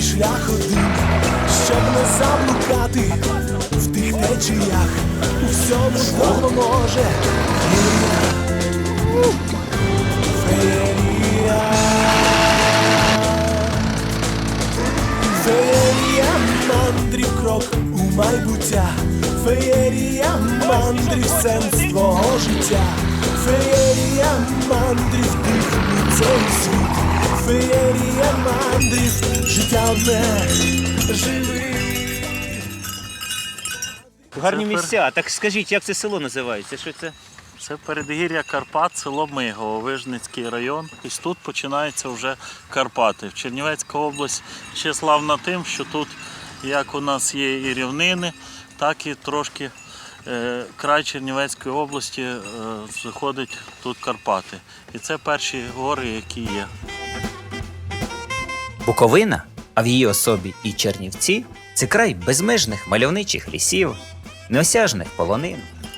і шлях один, щоб не заблукати в тих течіях, у всьому допоможе феєрія. Феєрія. Мандрів крок у майбуття, феєрія мандрів сенс твого життя, феєрія мандрів тих цей світ, феєрія мандрів, життя одне живи. Гарні Це пер- місця. Так скажіть, як це село називається? Що це? Це передгір'я Карпат, село Мигово, Вижницький район. І тут починаються вже Карпати. Чернівецька область ще славна тим, що тут як у нас є і рівнини, так і трошки е, край Чернівецької області е, заходить тут Карпати. І це перші гори, які є. Буковина, а в її особі і Чернівці це край безмежних мальовничих лісів, неосяжних полонин,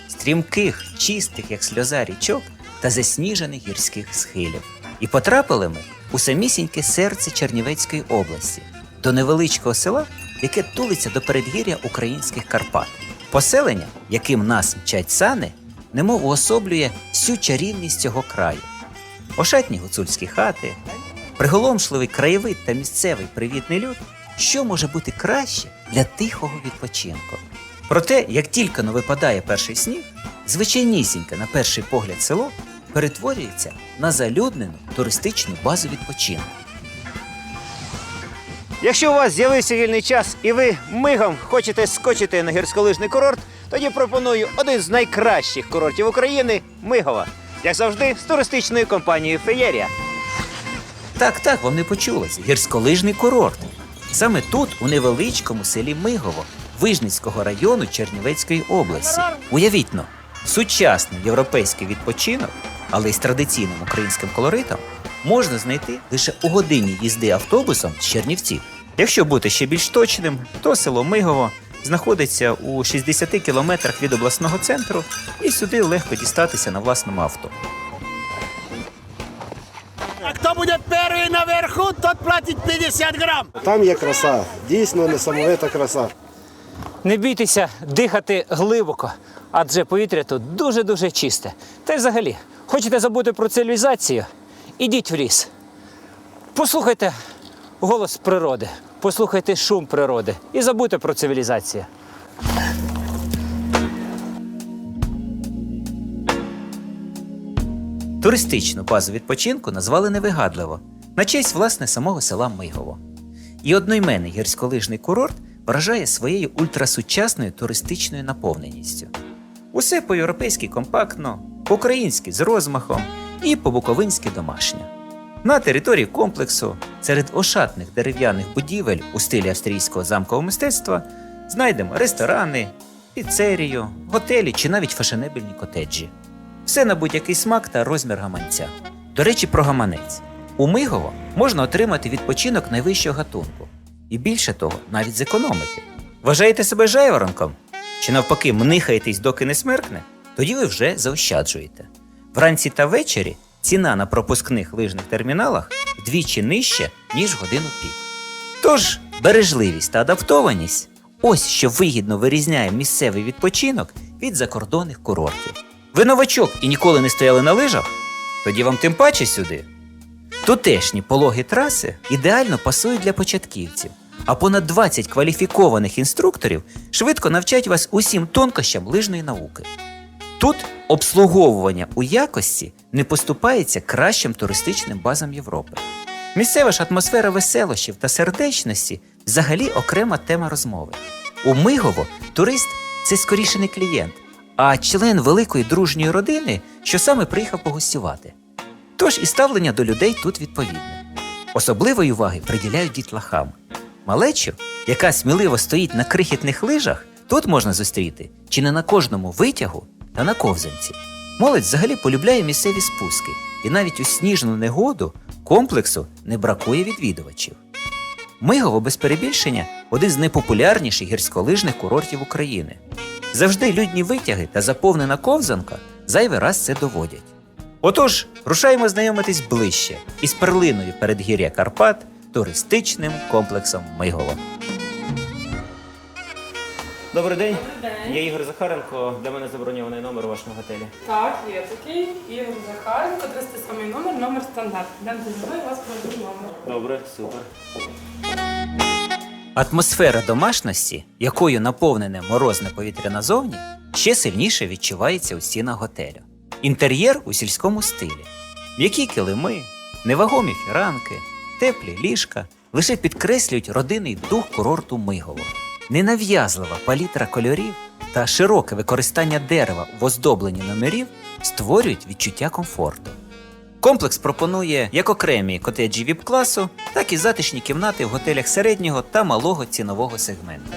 стрімких, чистих, як сльоза річок та засніжених гірських схилів. І потрапили ми у самісіньке серце Чернівецької області, до невеличкого села, яке тулиться до передгір'я українських Карпат. Поселення, яким нас мчать сани, немов уособлює всю чарівність цього краю. Ошатні гуцульські хати, приголомшливий краєвид та місцевий привітний люд, що може бути краще для тихого відпочинку. Проте, як тільки но випадає перший сніг, звичайнісіньке на перший погляд село перетворюється на залюднену туристичну базу відпочинку. Якщо у вас з'явився вільний час і ви мигом хочете скочити на гірськолижний курорт, тоді пропоную один з найкращих курортів України Мигова. Як завжди, з туристичною компанією Феєрія. Так, так, вам не почулось. Гірськолижний курорт. Саме тут, у невеличкому селі Мигово, Вижницького району Чернівецької області. Уявіть но, сучасний європейський відпочинок, але й з традиційним українським колоритом, можна знайти лише у годині їзди автобусом з Чернівців. Якщо бути ще більш точним, то село Мигово знаходиться у 60 кілометрах від обласного центру, і сюди легко дістатися на власному авто. А хто буде перший наверху, тот платить 50 грам. Там є краса, дійсно несамовита краса. Не бійтеся дихати глибоко, адже повітря тут дуже-дуже чисте. Та й взагалі, хочете забути про цивілізацію? Ідіть в ліс. Послухайте голос природи, послухайте шум природи і забудьте про цивілізацію. Туристичну базу відпочинку назвали невигадливо на честь власне самого села Мигово. І одноіменний гірськолижний курорт вражає своєю ультрасучасною туристичною наповненістю. Усе по-європейськи компактно, по-українськи з розмахом і по-буковинськи домашньо. На території комплексу, серед ошатних дерев'яних будівель у стилі австрійського замкового мистецтва, знайдемо ресторани, піцерію, готелі чи навіть фешенебельні котеджі. Все на будь-який смак та розмір гаманця. До речі, про гаманець. У Мигово можна отримати відпочинок найвищого гатунку. І більше того, навіть зекономити. Вважаєте себе жайворонком? Чи навпаки мнихаєтесь, доки не смеркне? Тоді ви вже заощаджуєте. Вранці та ввечері ціна на пропускних лижних терміналах вдвічі нижча, ніж годину пік. Тож, бережливість та адаптованість ось що вигідно вирізняє місцевий відпочинок від закордонних курортів. Ви новачок і ніколи не стояли на лижах? Тоді вам тим паче сюди. Тутешні пологі траси ідеально пасують для початківців, а понад 20 кваліфікованих інструкторів швидко навчать вас усім тонкощам лижної науки. Тут обслуговування у якості не поступається кращим туристичним базам Європи. Місцева ж атмосфера веселощів та сердечності взагалі окрема тема розмови. У Мигово турист це скоріше не клієнт, а член великої дружньої родини, що саме приїхав погостювати. Тож і ставлення до людей тут відповідне. Особливої уваги приділяють дітлахам. Малечу яка сміливо стоїть на крихітних лижах, тут можна зустріти чи не на кожному витягу та на ковзанці. Молодь взагалі полюбляє місцеві спуски, і навіть у сніжну негоду комплексу не бракує відвідувачів. Мигово без перебільшення один з найпопулярніших гірськолижних курортів України. Завжди людні витяги та заповнена ковзанка зайвий раз це доводять. Отож, рушаємо знайомитись ближче із перлиною передгір'я Карпат туристичним комплексом Мигово. Добрий день. Я Ігор Захаренко. Для мене заброньований номер у вашому готелі. Так, є такий. Ігор Захаренко, 307 номер, номер стандарт. Йдемо зі мною, вас проведу номер. Добре, супер. Атмосфера домашності, якою наповнене морозне повітря назовні, ще сильніше відчувається у стінах готелю. Інтер'єр у сільському стилі. М'які килими, невагомі фіранки, теплі ліжка лише підкреслюють родинний дух курорту Мигово. Ненав'язлива палітра кольорів та широке використання дерева в оздобленні номерів створюють відчуття комфорту. Комплекс пропонує як окремі котеджі віп-класу, так і затишні кімнати в готелях середнього та малого цінового сегменту.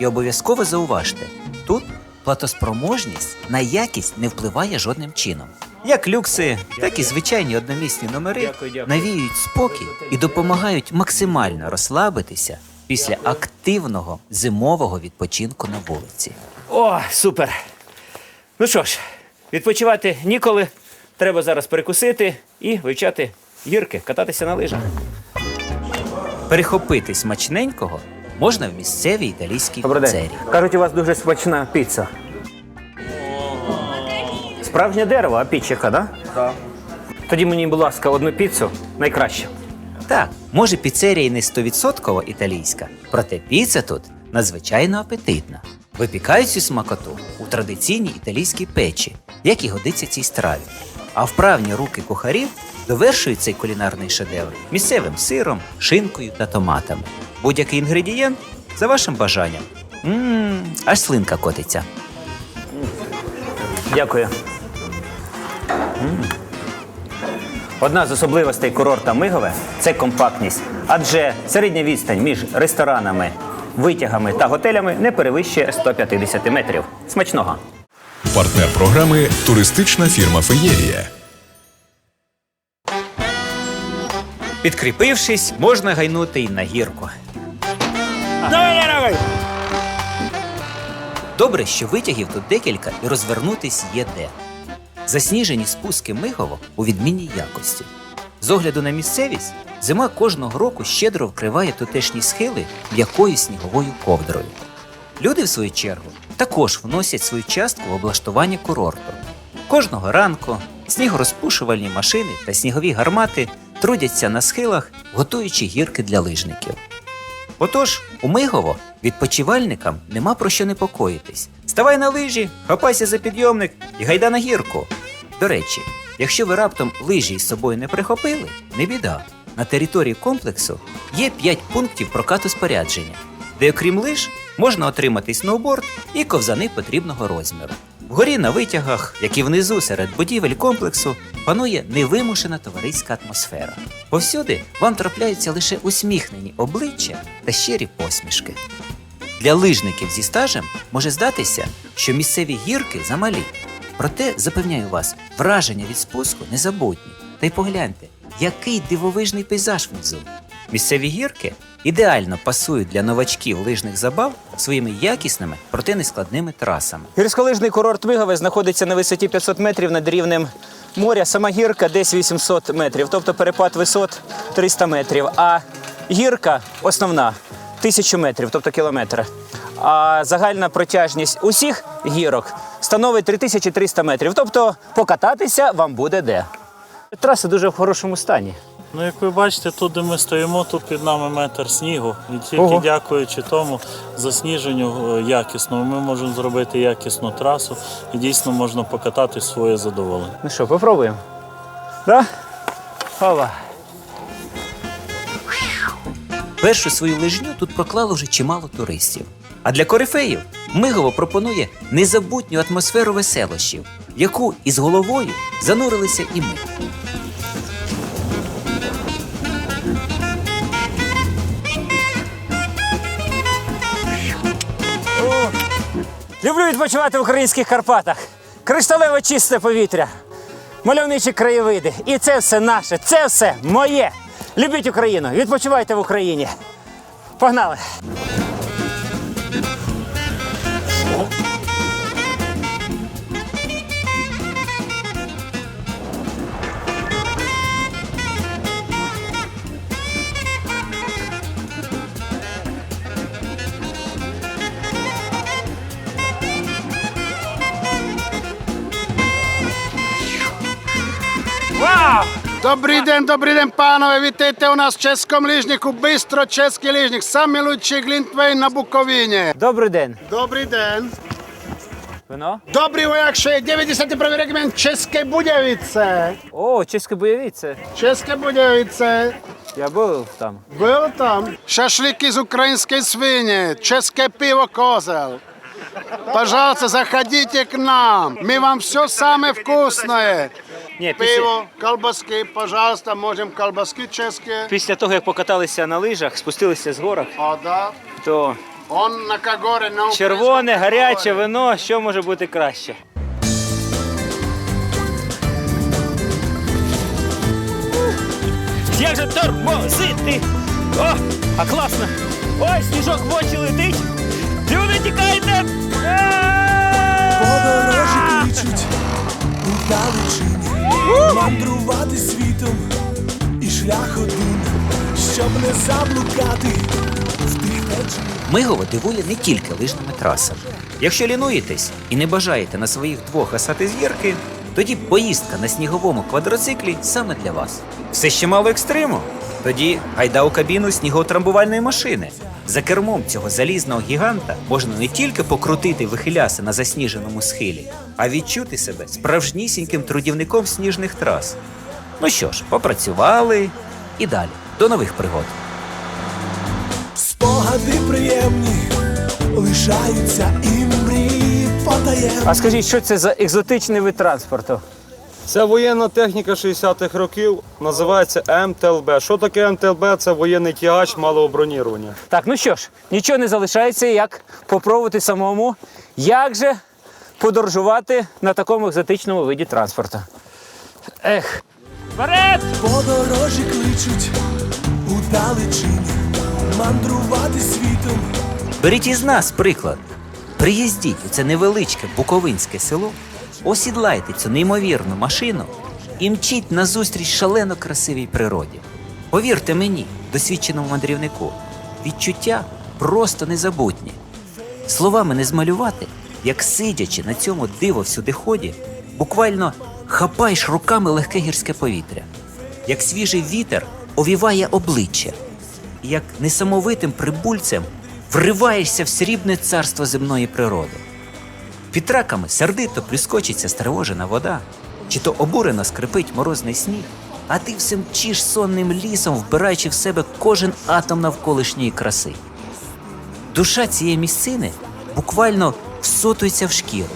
І обов'язково зауважте, тут платоспроможність на якість не впливає жодним чином. Як люкси, так і звичайні одномісні номери навіюють спокій і допомагають максимально розслабитися після активного зимового відпочинку на вулиці. О, супер. Ну що ж, відпочивати ніколи. Треба зараз перекусити і вивчати гірки, кататися на лижах. Перехопити смачненького можна в місцевій італійській Добрий день. піцерії. Кажуть, у вас дуже смачна піца. Справжнє дерево, а піч яка, да? Так. Тоді мені, будь ласка, одну піцу найкраще. Так, може піцерія і не 100% італійська, проте піца тут надзвичайно апетитна. Випікають цю смакоту у традиційній італійській печі, як і годиться цій страві. А вправні руки кухарів довершують цей кулінарний шедевр місцевим сиром, шинкою та томатами. Будь-який інгредієнт за вашим бажанням. Мм, аж слинка котиться. Дякую. Одна з особливостей курорта Мигове це компактність, адже середня відстань між ресторанами, витягами та готелями не перевищує 150 метрів. Смачного! Партнер програми туристична фірма Феєрія. Підкріпившись, можна гайнути й на гірку. Давай, давай! Добре, що витягів тут декілька і розвернутись є де. Засніжені спуски Мигово у відмінній якості. З огляду на місцевість, зима кожного року щедро вкриває тутешні схили м'якою сніговою ковдрою. Люди, в свою чергу, також вносять свою частку в облаштування курорту. Кожного ранку снігорозпушувальні машини та снігові гармати трудяться на схилах, готуючи гірки для лижників. Отож, у Мигово відпочивальникам нема про що непокоїтись. Ставай на лижі, хапайся за підйомник і гайда на гірку. До речі, якщо ви раптом лижі із собою не прихопили, не біда. На території комплексу є 5 пунктів прокату спорядження, де, окрім лиж, можна отримати сноуборд і ковзани потрібного розміру. Вгорі на витягах, як і внизу серед будівель комплексу, панує невимушена товариська атмосфера. Повсюди вам трапляються лише усміхнені обличчя та щирі посмішки. Для лижників зі стажем може здатися, що місцеві гірки замалі. Проте, запевняю вас, враження від спуску незабутні. Та й погляньте, який дивовижний пейзаж внизу. Місцеві гірки ідеально пасують для новачків лижних забав своїми якісними, проте нескладними трасами. Гірськолижний курорт Мигове знаходиться на висоті 500 метрів над рівнем моря. Сама гірка десь 800 метрів, тобто перепад висот 300 метрів. А гірка основна 1000 метрів, тобто кілометр. А загальна протяжність усіх гірок становить 3300 метрів. Тобто покататися вам буде де. Траса дуже в хорошому стані. Ну, як ви бачите, тут, де ми стоїмо, тут під нами метр снігу. І тільки Ого. дякуючи тому засніженню е, якісному, ми можемо зробити якісну трасу і дійсно можна покатати своє задоволення. Ну що, попробуємо? Да? Ова. Першу свою лижню тут проклало вже чимало туристів. А для корифеїв Мигово пропонує незабутню атмосферу веселощів, в яку із головою занурилися і ми. Відпочивати в українських Карпатах. Кришталево чисте повітря, мальовничі краєвиди. І це все наше, це все моє. Любіть Україну, відпочивайте в Україні. Погнали! Добрий день, добрий день, панове. Вітайте у нас в чеському лижнику. Бистро чеський лижник. Самий лучший глінтвейн на Буковині. Добрий день. Добрий день. Вино? Добрий вояк, ще 91 регімент Чеське Будявице. О, чеське бойовіце. Чеське Будявице. Я був там. Был там. Шашлыки из украинской свиньи, чешское пиво «Козел». Пожалуйста, заходите к нам. Мы вам все самое вкусное. Ні, після, Пиво, колбаски, пожалуйста, можем колбаски чешские. після того, як покаталися на лижах, спустилися з горок, О, да. то Он на Кагоре, на червоне, украинском гаряче Кагоре. вино, що може бути краще? Як же тормозити? О, а класно! Ой, сніжок в очі летить! Люди, тікайте! Подорожі кличуть у далечині мандрувати світом і шлях один, щоб не заблукати в тих течіях. Мигово дивує не тільки лижними трасами. Якщо лінуєтесь і не бажаєте на своїх двох гасати зірки, тоді поїздка на сніговому квадроциклі саме для вас. Все ще мало екстриму? Тоді гайда у кабіну сніготрамбувальної машини. За кермом цього залізного гіганта можна не тільки покрутити вихиляси на засніженому схилі, а відчути себе справжнісіньким трудівником сніжних трас. Ну що ж, попрацювали і далі. До нових пригод. Спогади приємні лишаються і мрії потаємні. А скажіть, що це за екзотичний вид транспорту? Це воєнна техніка 60-х років, називається МТЛБ. Що таке МТЛБ? Це воєнний тягач малого бронірування. Так, ну що ж, нічого не залишається, як попробувати самому, як же подорожувати на такому екзотичному виді транспорту. Ех. Вперед! Подорожі кличуть у далечині мандрувати світом. Беріть із нас приклад. Приїздіть у це невеличке буковинське село, осідлайте цю неймовірну машину і мчіть назустріч шалено красивій природі. Повірте мені, досвідченому мандрівнику, відчуття просто незабутні. Словами не змалювати, як сидячи на цьому диво всюдиході, буквально хапаєш руками легке гірське повітря, як свіжий вітер овіває обличчя, і як несамовитим прибульцем вриваєшся в срібне царство земної природи. Під траками сердито плюскочиться стривожена вода, чи то обурено скрипить морозний сніг, а ти все мчиш сонним лісом, вбираючи в себе кожен атом навколишньої краси. Душа цієї місцини буквально всотується в шкіру,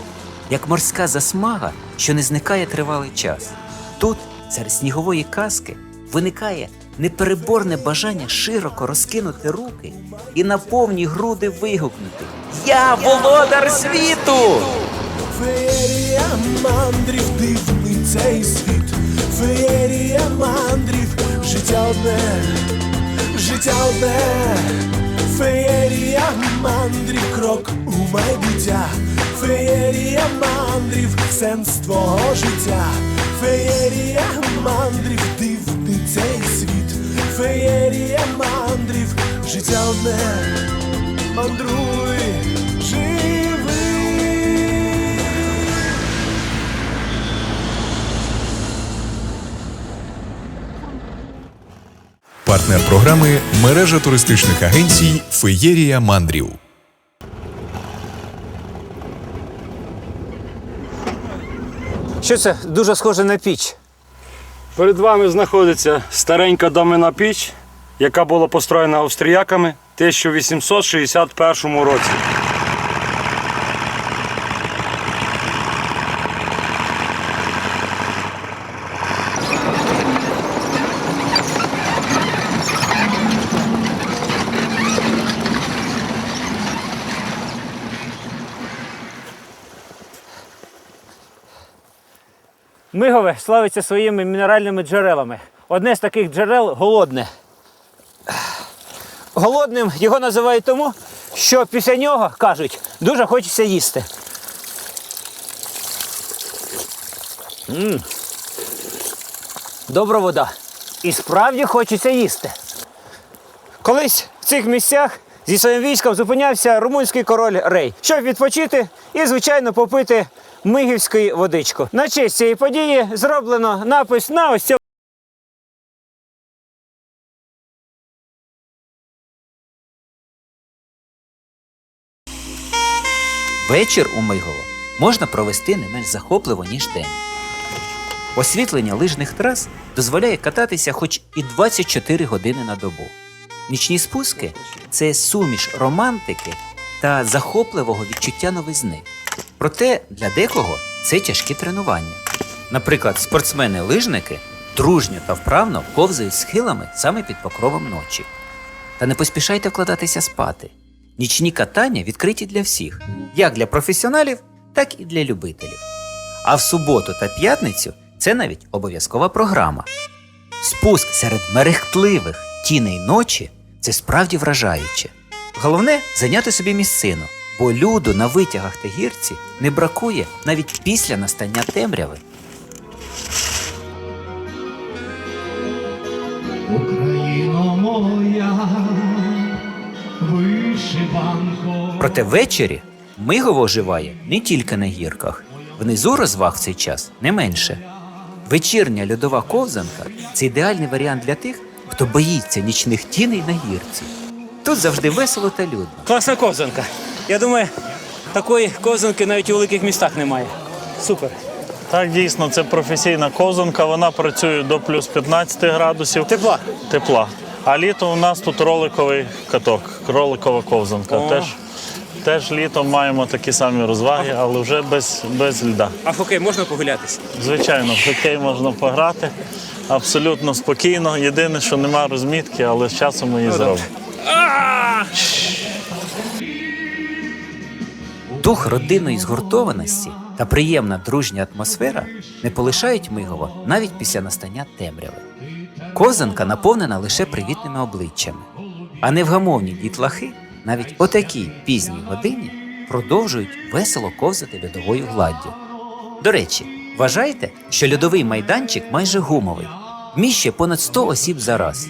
як морська засмага, що не зникає тривалий час. Тут, серед снігової казки, виникає непереборне бажання широко розкинути руки і на повні груди вигукнути Я володар світу! Феєрія мандрів, дивний цей світ, феєрія мандрів, життя одне, життя одне, феєрія мандрів, крок у майбуття, феєрія мандрів, сенс твого життя, феєрія мандрів, дивний цей світ, феєрія мандрів, життя одне, мандруй, живи. Партнер програми мережа туристичних агенцій Феєрія мандрів. Що це дуже схоже на піч? Перед вами знаходиться старенька домина піч, яка була построєна австріяками 1861 році. Мигове славиться своїми мінеральними джерелами. Одне з таких джерел голодне. Голодним його називають тому, що після нього, кажуть, дуже хочеться їсти. м Добра вода. І справді хочеться їсти. Колись в цих місцях зі своїм військом зупинявся румунський король Рей, щоб відпочити і, звичайно, попити мигівської водичку. На честь цієї події зроблено напис на ось цьому. Вечір у Мигово можна провести не менш захопливо, ніж день. Освітлення лижних трас дозволяє кататися хоч і 24 години на добу. Нічні спуски це суміш романтики та захопливого відчуття новизни. Проте для декого це тяжкі тренування. Наприклад, спортсмени-лижники дружньо та вправно ковзають схилами саме під покровом ночі. Та не поспішайте вкладатися спати. Нічні катання відкриті для всіх, як для професіоналів, так і для любителів. А в суботу та п'ятницю це навіть обов'язкова програма. Спуск серед мерехтливих тіней ночі це справді вражаюче. Головне зайняти собі місцину, бо люду на витягах та гірці не бракує навіть після настання темряви. Україно моя, вишиванко. Проте ввечері Мигово оживає не тільки на гірках. Внизу розваг в цей час не менше. Вечірня льодова ковзанка це ідеальний варіант для тих, хто боїться нічних тіней на гірці. Тут завжди весело та людно. Класна ковзанка. Я думаю, такої ковзанки навіть у великих містах немає. Супер. Так, дійсно, це професійна ковзанка. Вона працює до плюс 15 градусів Тепла. тепла. А літо у нас тут роликовий каток, роликова ковзанка. О. Теж, теж літом маємо такі самі розваги, але вже без, без льда. А в хокей можна погулятися? Звичайно, в хокей можна пограти абсолютно спокійно. Єдине, що нема розмітки, але з часом ми її зробимо. Дух родинної згуртованості та приємна дружня атмосфера не полишають Мигова навіть після настання темряви. Ковзанка наповнена лише привітними обличчями, а невгамовні дітлахи навіть о такій пізній годині продовжують весело ковзати льодовою гладдю. До речі, вважайте, що льодовий майданчик майже гумовий, вміщує понад 100 осіб за раз.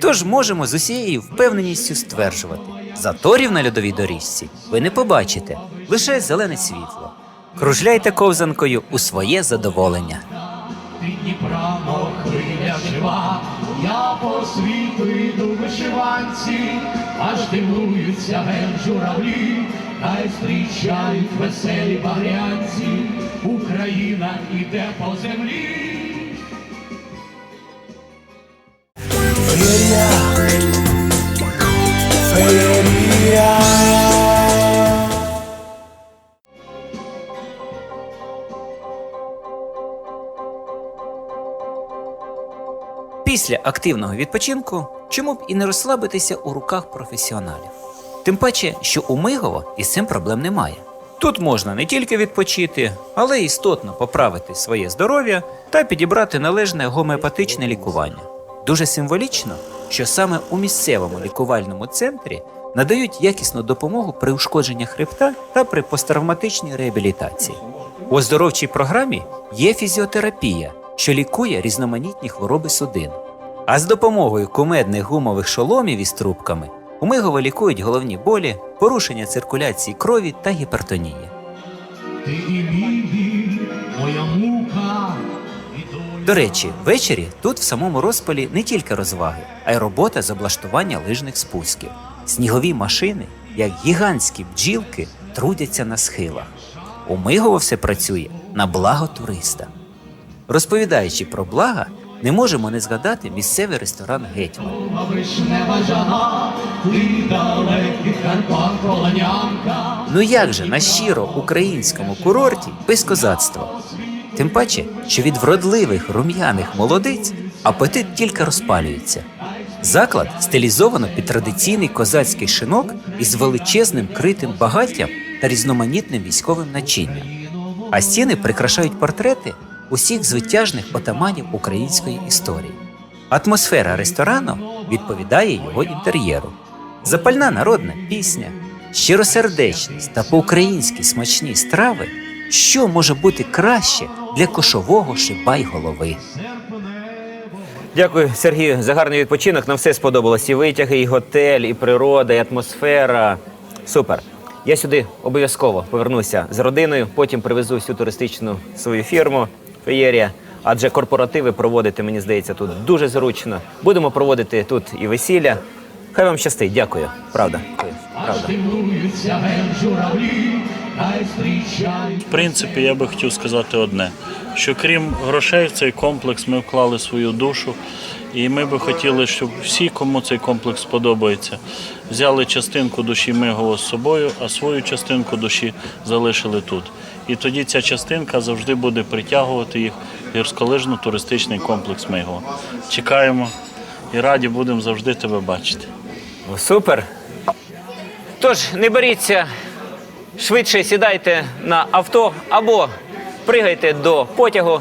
Тож можемо з усією впевненістю стверджувати, заторів на льодовій доріжці ви не побачите, лише зелене світло. Кружляйте ковзанкою у своє задоволення. Жива, я по світу йду вишиванці, аж дивуються ген журавлі, хай зустрічають веселі багрянці, Україна іде по землі. Феєрія. Після активного відпочинку чому б і не розслабитися у руках професіоналів. Тим паче, що у Мигово із цим проблем немає. Тут можна не тільки відпочити, але й істотно поправити своє здоров'я та підібрати належне гомеопатичне лікування. Дуже символічно, що саме у місцевому лікувальному центрі надають якісну допомогу при ушкодженні хребта та при посттравматичній реабілітації. У оздоровчій програмі є фізіотерапія, що лікує різноманітні хвороби судин. А з допомогою кумедних гумових шоломів із трубками у Мигово лікують головні болі, порушення циркуляції крові та гіпертонії. Ти і мій моя мука. До речі, ввечері тут в самому розпалі не тільки розваги, а й робота з облаштування лижних спусків. Снігові машини, як гігантські бджілки, трудяться на схилах. У Мигово все працює на благо туриста. Розповідаючи про блага, не можемо не згадати місцевий ресторан Гетьман. Ну як же на щиро українському курорті без козацтва? Тим паче, що від вродливих рум'яних молодиць апетит тільки розпалюється. Заклад стилізовано під традиційний козацький шинок із величезним критим багаттям та різноманітним військовим начинням. А стіни прикрашають портрети усіх звитяжних отаманів української історії. Атмосфера ресторану відповідає його інтер'єру. Запальна народна пісня, щиросердечність та по-українськи смачні страви. Що може бути краще для кошового шибай голови? Дякую, Сергію, за гарний відпочинок. Нам все сподобалось. І витяги, і готель, і природа, і атмосфера. Супер. Я сюди обов'язково повернуся з родиною, потім привезу всю туристичну свою фірму Феєрія. Адже корпоративи проводити, мені здається, тут дуже зручно. Будемо проводити тут і весілля. Хай вам щастить, дякую. Правда. Правда. В принципі, я би хотів сказати одне: що крім грошей в цей комплекс ми вклали свою душу, і ми би хотіли, щоб всі, кому цей комплекс сподобається, взяли частинку душі Мигова з собою, а свою частинку душі залишили тут. І тоді ця частинка завжди буде притягувати їх гірськолижно-туристичний комплекс Мигова. Чекаємо і раді будемо завжди тебе бачити. Ну, Супер. Тож, не боріться, швидше сідайте на авто або пригайте до потягу,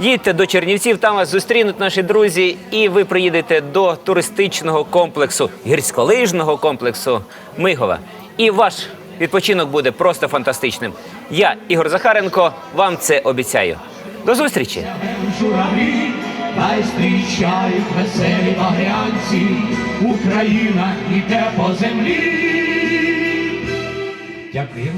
їдьте до Чернівців, там вас зустрінуть наші друзі, і ви приїдете до туристичного комплексу, гірськолижного комплексу Мигова. І ваш відпочинок буде просто фантастичним. Я, Ігор Захаренко, вам це обіцяю. До зустрічі! Хай зустрічають веселі багрянці. Україна йде по землі. Дякую.